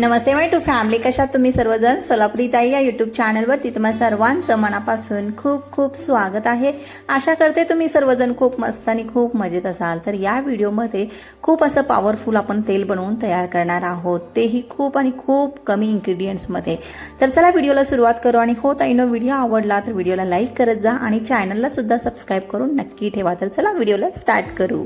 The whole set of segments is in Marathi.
नमस्ते माय टू फॅमिली कशात तुम्ही सर्वजण? सोलापुरी ताई या यूट्यूब चॅनलवरती तुम्हा सर्वांचं मनापासून खूप खूप स्वागत आहे. आशा करते तुम्ही सर्वजण खूप मस्त आणि खूप मजेत असाल. तर या व्हिडिओमध्ये खूप असं पॉवरफुल आपण तेल बनवून तयार करणार आहोत. तेही खूप आणि खूप कमी इन्ग्रेडियंट्समध्ये तर चला व्हिडिओला सुरुवात करू आणि हो ताईनो व्हिडिओ आवडला तर व्हिडिओला लाईक करत जा आणि चॅनलला सुद्धा सबस्क्राईब करून नक्की ठेवा. तर चला व्हिडिओला स्टार्ट करू.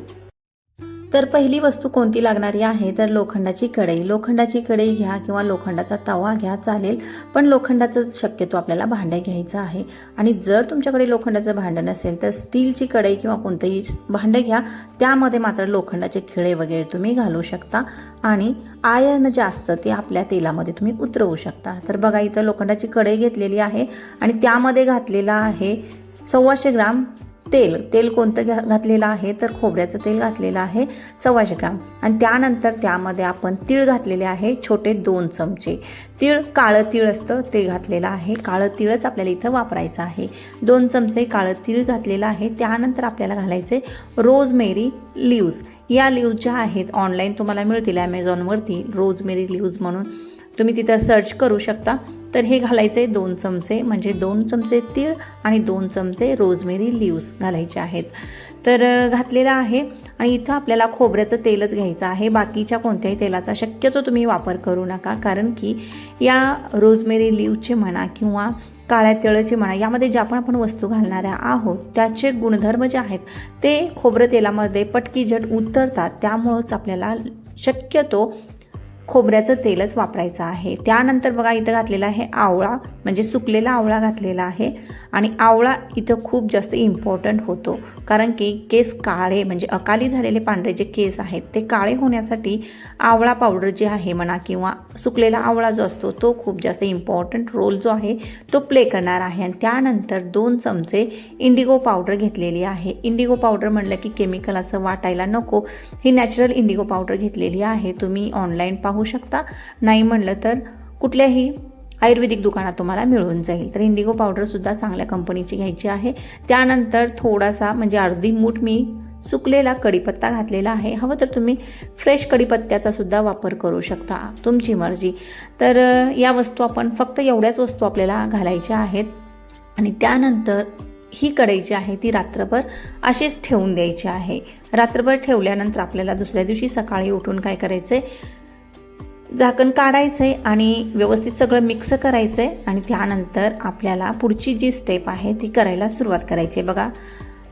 तर पहिली वस्तू कोणती लागणारी आहे? तर लोखंडाची कढई. लोखंडाची कढई घ्या किंवा लोखंडाचा तवा घ्या चालेल. पण लोखंडाचं शक्यतो आपल्याला भांडं घ्यायचं आहे. आणि जर तुमच्याकडे लोखंडाचं भांडं नसेल तर स्टीलची कढई किंवा कोणतंही भांडं घ्या. त्यामध्ये मात्र लोखंडाचे खिळे वगैरे तुम्ही घालू शकता. आणि आयर्न जे असतं ते आपल्या तेलामध्ये तुम्ही उतरवू शकता. तर बघा इथं लोखंडाची कढई घेतलेली आहे. आणि त्यामध्ये घातलेला आहे सव्वाशे ग्राम तेल तेल कोणतं घा घातलेलं आहे? तर खोबऱ्याचं तेल घातलेलं आहे सव्वाशे ग्राम. आणि त्यानंतर त्यामध्ये आपण तीळ घातलेले आहे छोटे दोन चमचे. तीळ काळं तीळ असतं ते घातलेलं आहे. काळं तीळच आपल्याला इथं वापरायचं आहे. दोन चमचे काळं तीळ घातलेलं आहे. त्यानंतर आपल्याला घालायचे रोजमेरी लिव्ज. या लिव्ज ज्या आहेत ऑनलाईन तुम्हाला मिळतील ॲमेझॉनवरती रोजमेरी लिव्ज म्हणून. तुम्ही तिथं सर्च करू शकता. तर हे घालायचे दोन चमचे म्हणजे दोन चमचे तीळ आणि दोन चमचे रोजमेरी लिव्स घालायचे आहेत. तर घातलेलं आहे आणि इथं आपल्याला खोबऱ्याचं तेलच घ्यायचं आहे. बाकीच्या कोणत्याही तेलाचा शक्यतो तुम्ही वापर करू नका कारण की या रोजमेरी लिव्हचे म्हणा किंवा काळ्या तिळाची म्हणा यामध्ये ज्या पण आपण वस्तू घालणाऱ्या आहोत त्याचे गुणधर्म जे आहेत ते खोबरं तेलामध्ये पटकी झट उतरतात. त्यामुळंच आपल्याला शक्यतो खोबऱ्याचं तेलच वापरायचं आहे. त्यानंतर बघा इथं घातलेला आहे आवळा. म्हणजे सुकलेला आवळा घातलेला आहे. आणि आवळा इथं खूप जास्त इम्पॉर्टंट होतो. कारण की केस काळे म्हणजे अकाली झालेले पांढरे जे केस आहेत ते काळे होण्यासाठी आवळा पावडर जे आहे म्हणा किंवा सुकलेला आवळा जो असतो तो खूप जास्त इम्पॉर्टंट रोल जो आहे तो प्ले करणार आहे. आणि त्यानंतर दोन चमचे इंडिगो पावडर घेतलेली आहे. इंडिगो पावडर म्हणलं की केमिकल असं वाटायला नको. ही नॅचरल इंडिगो पावडर घेतलेली आहे. तुम्ही ऑनलाईन पाहू शकता. नाही म्हणलं तर कुठल्याही आयुर्वेदिक दुकानात तुम्हाला मिळून जाईल. तर इंडिगो पावडरसुद्धा चांगल्या कंपनीची घ्यायची आहे. त्यानंतर थोडासा म्हणजे अर्धी मूठ मी सुकलेला कढीपत्ता घातलेला आहे. हवं तर तुम्ही फ्रेश कढीपत्त्याचा सुद्धा वापर करू शकता तुमची मर्जी. तर या वस्तू आपण फक्त एवढ्याच वस्तू आपल्याला घालायच्या आहेत. आणि त्यानंतर ही कढई जी आहे ती रात्रभर अशीच ठेवून द्यायची आहे. रात्रभर ठेवल्यानंतर आपल्याला दुसऱ्या दिवशी सकाळी उठून काय करायचं आहे झाकण काढायचं आहे आणि व्यवस्थित सगळं मिक्स करायचं आहे आणि त्यानंतर आपल्याला पुढची जी स्टेप आहे ती करायला सुरुवात करायची आहे. बघा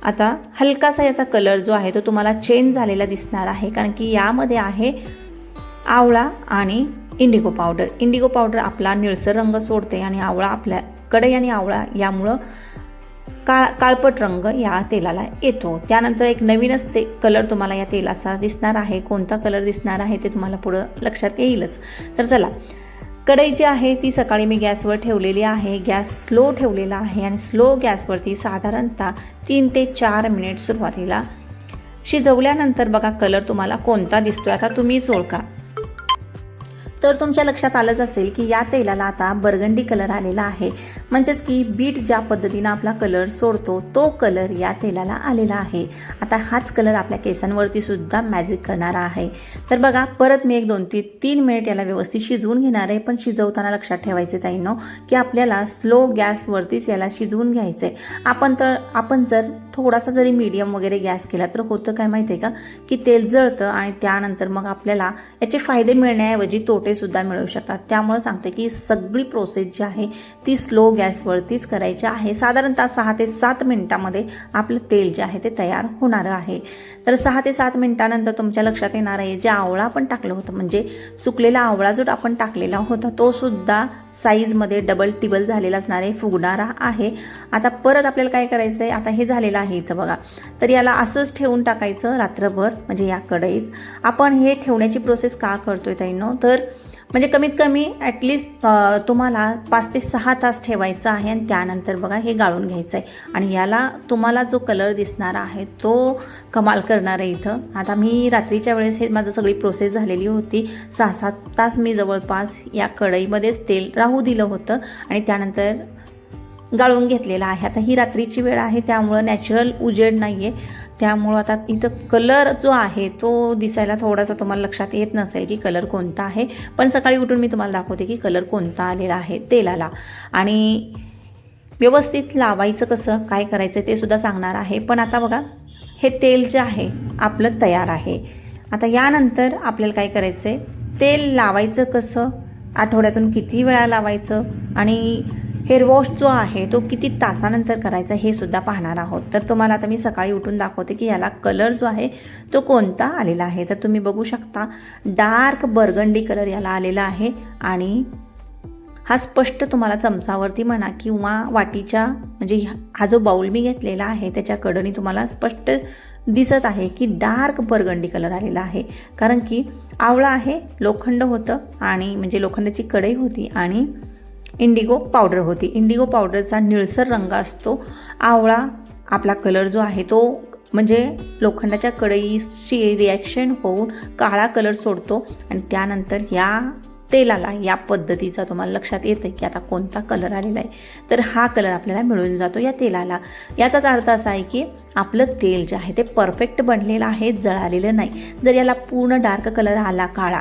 आता हलकासा याचा कलर जो आहे तो तुम्हाला चेंज झालेला दिसणार आहे. कारण की यामध्ये आहे आवळा आणि इंडिगो पावडर इंडिगो पावडर आपला निळसर रंग सोडते आणि आवळा आपल्या कढई आणि आवळा यामुळं काळ काळपट रंग या तेलाला येतो. त्यानंतर एक नवीनच ते कलर तुम्हाला या तेलाचा दिसणार आहे. कोणता कलर दिसणार आहे ते तुम्हाला पुढं लक्षात येईलच. तर चला कढई जी आहे ती सकाळी मी गॅसवर ठेवलेली आहे. गॅस स्लो ठेवलेला आहे आणि स्लो गॅसवरती साधारणतः तीन ते चार मिनिट सुरुवातीला शिजवल्यानंतर बघा कलर तुम्हाला कोणता दिसतोय. आता तुम्हीच ओळखा. तर तुमच्या लक्षात आलंच असेल की या तेलाला आता बर्गंडी कलर आलेला आहे. म्हणजेच की बीट ज्या पद्धतीनं आपला कलर सोडतो तो कलर या तेलाला आलेला आहे. आता हाच कलर आपल्या केसांवरती सुद्धा मॅजिक करणारा आहे. तर बघा परत मी एक दोन तीन तीन मिनिट याला व्यवस्थित शिजवून घेणार आहे. पण शिजवताना लक्षात ठेवायचे ताईनो की आपल्याला स्लो गॅसवरतीच याला शिजवून घ्यायचं आहे आपण तर आपण जर थोडासा जरी मीडियम वगैरे गॅस केला तर होतं काय माहिती आहे का? की तेल जळतं आणि त्यानंतर मग आपल्याला याचे फायदे मिळण्याऐवजी तोटे सुद्धा मिळू शकतात. त्यामुळं सांगते की सगळी प्रोसेस जी आहे ती स्लो गॅसवरतीच करायची आहे. साधारणतः सहा ते सात मिनिटामध्ये आपलं तेल जे आहे ते तयार होणारं आहे. तर सहा ते सात मिनिटानंतर तुमच्या लक्षात येणार आहे जे आवळा आपण टाकलं होतं म्हणजे सुकलेला आवळा जो आपण टाकलेला होता तो सुद्धा साईजमध्ये डबल टिबल झालेला असणार आहे फुगणारा आहे. आता परत आपल्याला काय करायचं आहे आता हे झालेलं आहे इथं बघा. तर याला असंच ठेवून टाकायचं रात्रभर म्हणजे या कढईत. आपण हे ठेवण्याची प्रोसेस का करतोय ताईनो? तर म्हणजे कमीत कमी ॲटलिस्ट तुम्हाला पाच ते सहा तास ठेवायचं आहे आणि त्यानंतर बघा हे गाळून घ्यायचं आहे आणि याला तुम्हाला जो कलर दिसणार आहे तो कमाल करणार आहे इथं. आता मी रात्रीच्या वेळेस हे माझं सगळी प्रोसेस झालेली होती. सहा सात तास मी जवळपास या कढईमध्येच तेल राहू दिलं होतं आणि त्यानंतर गाळून घेतलेला आहे. आता ही रात्रीची वेळ आहे त्यामुळं नॅचरल उजेड नाही आहे त्यामुळं आता इथं कलर जो आहे तो दिसायला थोडासा तुम्हाला लक्षात येत नसेल की कलर कोणता आहे. पण सकाळी उठून मी तुम्हाला दाखवते की कलर कोणता आलेला आहे तेलाला. आणि व्यवस्थित लावायचं कसं काय करायचं ते सुद्धा सांगणार आहे. पण आता बघा हे तेल जे आहे आपलं तयार आहे. आता यानंतर आपल्याला काय करायचं आहे तेल लावायचं कसं? आठवड्यातून किती वेळा लावायचं? आणि हेअरवॉश जो आहे तो किती तासानंतर करायचा हे सुद्धा पाहणार आहोत. तर तुम्हाला आता मी सकाळी उठून दाखवते की याला कलर जो आहे तो कोणता आलेला आहे. तर तुम्ही बघू शकता डार्क बर्गंडी कलर याला आलेला आहे आणि हा स्पष्ट तुम्हाला चमचावरती म्हणा किंवा वाटीच्या म्हणजे ह्या- हा जो बाऊल मी घेतलेला आहे त्याच्या कडनी तुम्हाला स्पष्ट दिसत आहे की डार्क बर्गंडी कलर आलेला आहे. कारण की आवळा आहे लोखंड होतं आणि म्हणजे लोखंडाची कढई होती आणि इंडिगो पावडर होती. इंडिगो पावडरचा निळसर रंग असतो. आवळा आपला कलर जो आहे तो म्हणजे लोखंडाच्या कढईशी रिॲक्शन होऊन काळा कलर सोडतो आणि त्यानंतर या तेलाला या पद्धतीचा तुम्हाला लक्षात येतं की आता कोणता कलर आलेला आहे. तर हा कलर आपल्याला मिळून जातो या तेलाला. याचाच अर्थ असा आहे की आपलं तेल जे आहे ते परफेक्ट बनलेलं आहे जळालेलं नाही. जर याला पूर्ण डार्क कलर आला काळा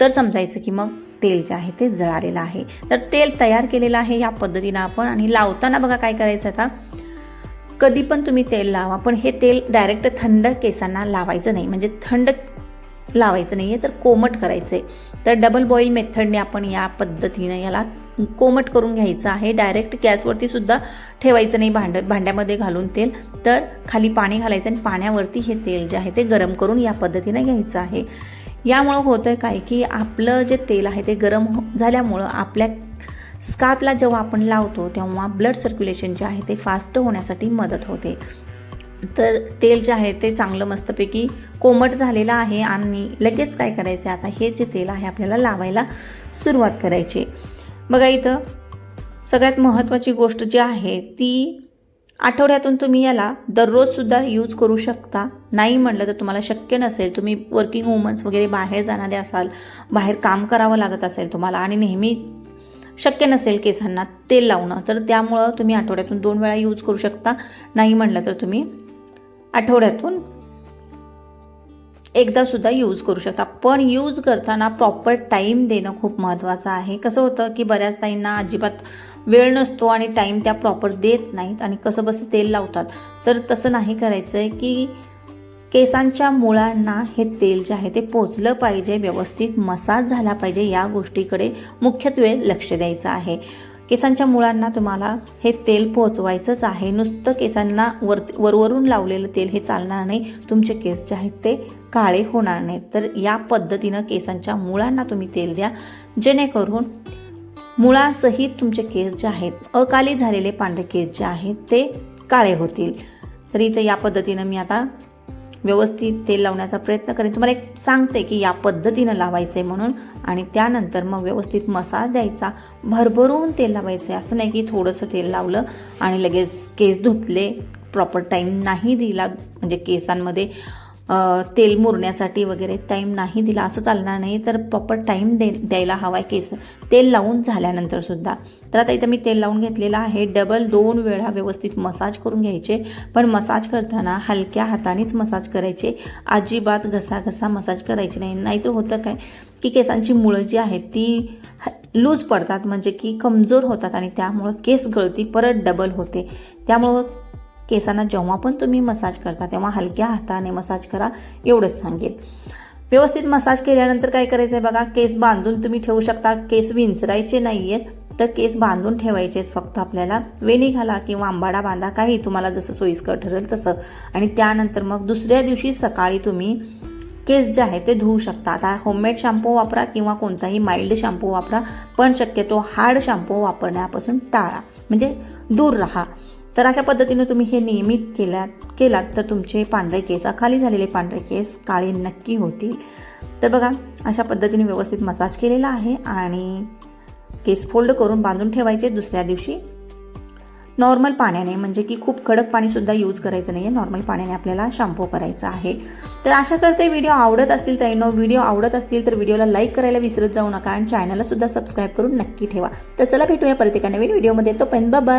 तर समजायचं की मग तेल जे आहे ते जळालेलं आहे. तर तेल तयार केलेलं आहे या पद्धतीनं आपण आणि लावताना बघा काय करायचं आता. कधी पण तुम्ही तेल लावा पण हे तेल डायरेक्ट थंड केसांना लावायचं नाही. म्हणजे थंड लावायचं नाही आहे तर कोमट करायचं आहे तर डबल बॉईल मेथडने आपण या पद्धतीनं याला कोमट करून घ्यायचं आहे. डायरेक्ट गॅसवरती सुद्धा ठेवायचं नाही भांड भांड्यामध्ये घालून तेल. तर खाली पाणी घालायचं आणि पाण्यावरती हे तेल जे आहे ते गरम करून या पद्धतीनं घ्यायचं आहे. यामुळं होतं काय की आपलं जे तेल आहे ते गरम हो झाल्यामुळं आपल्या स्कार्पला जेव्हा आपण लावतो तेव्हा ब्लड सर्क्युलेशन जे आहे ते फास्ट होण्यासाठी मदत होते. तर तेल जे आहे ते चांगलं मस्तपैकी कोमट झालेलं आहे आणि लगेच काय करायचं आहे आता? हे जे तेल आहे आपल्याला लावायला सुरुवात करायची बघा इथं सगळ्यात महत्त्वाची गोष्ट जी आहे ती आठवड्यातून तुम्ही याला दररोजसुद्धा यूज करू शकता. नाही म्हटलं तर तुम्हाला शक्य नसेल. तुम्ही वर्किंग वुमन्स वगैरे बाहेर जाणारे असाल बाहेर काम करावं लागत असेल तुम्हाला आणि नेहमी शक्य नसेल केसांना तेल लावणं तर त्यामुळं तुम्ही आठवड्यातून दोन वेळा यूज करू शकता. नाही म्हटलं तर तुम्ही आठवड्यातून एकदा सुद्धा यूज करू शकता. पण यूज करताना प्रॉपर टाईम देणं खूप महत्त्वाचं आहे. कसं होतं की बऱ्याच ताईंना अजिबात वेळ नसतो आणि टाईम त्या प्रॉपर देत नाहीत आणि कसं बसं तेल लावतात. तर तसं नाही करायचं आहे की केसांच्या मुळांना हे तेल जे आहे ते पोचलं पाहिजे व्यवस्थित मसाज झाला पाहिजे या गोष्टीकडे मुख्यत्वे लक्ष द्यायचं आहे. केसांच्या मुळांना तुम्हाला हे तेल पोचवायचंच आहे. नुसतं केसांना वर वरवरून लावलेलं तेल हे चालणार नाही. तुमचे केस जे आहेत ते काळे होणार नाहीत. तर या पद्धतीनं केसांच्या मुळांना तुम्ही तेल द्या. जेणेकरून मुळासहित तुमचे केस जे आहेत अकाली झालेले पांढरे केस जे आहेत ते काळे होतील. तर इथं या पद्धतीनं मी आता व्यवस्थित तेल लावण्याचा प्रयत्न करेन. तुम्हाला एक सांगते की या पद्धतीनं लावायचं आहे म्हणून आणि त्यानंतर मग व्यवस्थित मसाज द्यायचा. भरभरून तेल लावायचं आहे असं नाही की थोडंसं तेल लावलं आणि लगेच केस धुतले प्रॉपर टाईम नाही दिला म्हणजे केसांमध्ये. तेल मुरण्यासाठी वगैरे टाईम नाही दिला असं चालणार नाही. तर प्रॉपर टाईम दे द्यायला हवा आहे केस. तेल लावून झाल्यानंतर सुद्धा. तर आता इथं मी तेल लावून घेतलेलं आहे. डबल दोन वेळा व्यवस्थित मसाज करून घ्यायचे. पण मसाज करताना हलक्या हातानेच मसाज करायचे. अजिबात घसा घसा मसाज करायचे नाही. नाहीतर होतं काय? की केसांची मुळं जी आहेत ती लूज पडतात. म्हणजे की कमजोर होतात आणि त्यामुळं केस गळती परत डबल होते. त्यामुळं केसांना जेव्हा पण तुम्ही मसाज करता तेव्हा हलक्या हाताने मसाज करा एवढंच सांगेल व्यवस्थित मसाज केल्यानंतर काय करायचं आहे बघा केस बांधून तुम्ही ठेवू शकता. केस विंचरायचे नाही आहेत तर केस बांधून ठेवायचे आहेत फक्त आपल्याला. वेणी घाला किंवा आंबाडा बांधा काही तुम्हाला जसं सोयीस्कर ठरेल तसं. आणि त्यानंतर मग दुसऱ्या दिवशी सकाळी तुम्ही केस जे आहे ते धुवू शकता. आता होममेड शॅम्पू वापरा किंवा कोणताही माइल्ड शॅम्पू वापरा पण शक्यतो हार्ड शॅम्पू वापरण्यापासून टाळा. म्हणजे दूर राहा. तर अशा पद्धतीनं तुम्ही हे नियमित केल्यात केलात तर तुमचे पांढरे केस खाली झालेले पांढरे केस काळे नक्की होतील. तर बघा अशा पद्धतीने व्यवस्थित मसाज केलेला आहे आणि केस फोल्ड करून बांधून ठेवायचे दुसऱ्या दिवशी. नॉर्मल पाण्याने म्हणजे की खूप कडक पाणीसुद्धा यूज करायचं नाही आहे नॉर्मल पाण्याने आपल्याला शॅम्पू करायचा आहे. तर आशा करते व्हिडिओ आवडत असतील तर व्हिडिओ आवडत असतील तर व्हिडिओला लाईक करायला विसरत जाऊ नका आणि चॅनलला सुद्धा सबस्क्राईब करून नक्की ठेवा. तर चला भेटूया परत एका नवीन व्हिडिओमध्ये. तो पेन बाबा